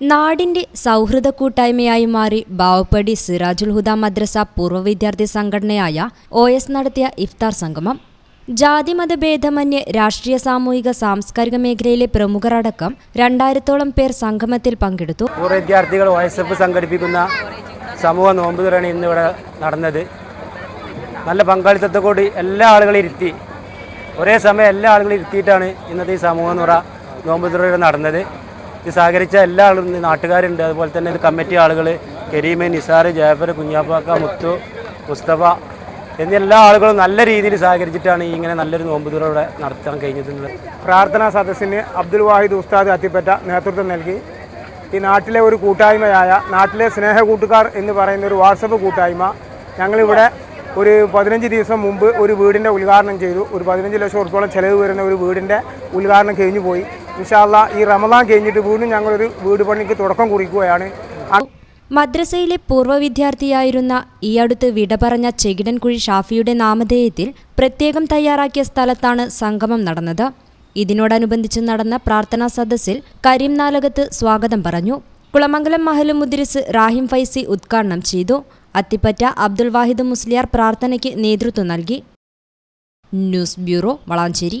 നാടിന്റെ സൗഹൃദ കൂട്ടായ്മയായി മാറി ബാവപ്പടി സിറാജുൽ ഹുദ മദ്രസ പൂർവ വിദ്യാർത്ഥി സംഘടനയായ ഒ എസ് നടത്തിയ ഇഫ്താർ സംഗമം. ജാതിമത ഭേദമന്യേ രാഷ്ട്രീയ സാമൂഹിക സാംസ്കാരിക മേഖലയിലെ പ്രമുഖർ അടക്കം രണ്ടായിരത്തോളം പേർ സംഗമത്തിൽ പങ്കെടുത്തു. പൂർവ വിദ്യാർത്ഥികൾ സംഘടിപ്പിക്കുന്ന സമൂഹ നോമ്പ് തുറയാണ് ഇന്ന് ഇവിടെ നടന്നത്. നല്ല പങ്കാളിത്തത്തോടുകൂടി എല്ലാ ആളുകളും ഇരുത്തി ഒരേ സമയം എല്ലാ ആളുകളും ഇരുത്തിയിട്ടാണ് ഇന്നത്തെ ഈ സമൂഹ നുറ നോമ്പ് തുറ നടന്നത്. ഇത് സഹകരിച്ച എല്ലാ ആളും നാട്ടുകാരുണ്ട്. അതുപോലെ തന്നെ ഇത് കമ്മിറ്റി ആളുകൾ കരീമ നിസാർ ജാഫർ കുഞ്ഞാപ്പാക്ക മുത്തു മുസ്തഫ എന്നീ എല്ലാ ആളുകളും നല്ല രീതിയിൽ സഹകരിച്ചിട്ടാണ് ഈ ഇങ്ങനെ നല്ലൊരു നോമ്പുതുറയുടെ നടത്താൻ കഴിഞ്ഞിട്ടുള്ളത്. പ്രാർത്ഥനാ സദസ്സിന് അബ്ദുൽ വാഹിദ് ഉസ്താദ് അത്തിപ്പറ്റ നേതൃത്വം നൽകി. ഈ നാട്ടിലെ ഒരു കൂട്ടായ്മയായ നാട്ടിലെ സ്നേഹ കൂട്ടുകാർ എന്ന് പറയുന്ന ഒരു വാട്സപ്പ് കൂട്ടായ്മ ഞങ്ങളിവിടെ ഒരു പതിനഞ്ച് ദിവസം മുമ്പ് ഒരു വീടിന്റെ ഉദ്ഘാടനം ചെയ്തു. ഒരു പതിനഞ്ച് ലക്ഷം ഉറപ്പോളം ചിലവ് വരുന്ന ഒരു വീടിന്റെ ഉദ്ഘാടനം കഴിഞ്ഞു പോയി ഇൻഷാല്ല ഈ റമദാൻ കഴിഞ്ഞിട്ട് വീണ്ടും ഞങ്ങളൊരു വീട് പണിക്ക് തുടക്കം കുറിക്കുകയാണ്. മദ്രസയിലെ പൂർവ വിദ്യാർത്ഥിയായിരുന്ന ഈ അടുത്ത് വിട പറഞ്ഞ ചെകിടൻകുഴി ഷാഫിയുടെ നാമധേയത്തിൽ പ്രത്യേകം തയ്യാറാക്കിയ സ്ഥലത്താണ് സംഗമം നടന്നത്. ഇതിനോടനുബന്ധിച്ച് നടന്ന പ്രാർത്ഥനാ സദസ്സിൽ കരീം നാലകത്ത് സ്വാഗതം പറഞ്ഞു. കുളമംഗലം മഹലു മുദ്രിസ് റാഹിം ഫൈസി ഉദ്ഘാടനം ചെയ്തു. അത്തിപ്പറ്റ അബ്ദുൽ വാഹിദ് മുസ്ലിയാർ പ്രാർത്ഥനയ്ക്ക് നേതൃത്വം നൽകി. News bureau Valanchery.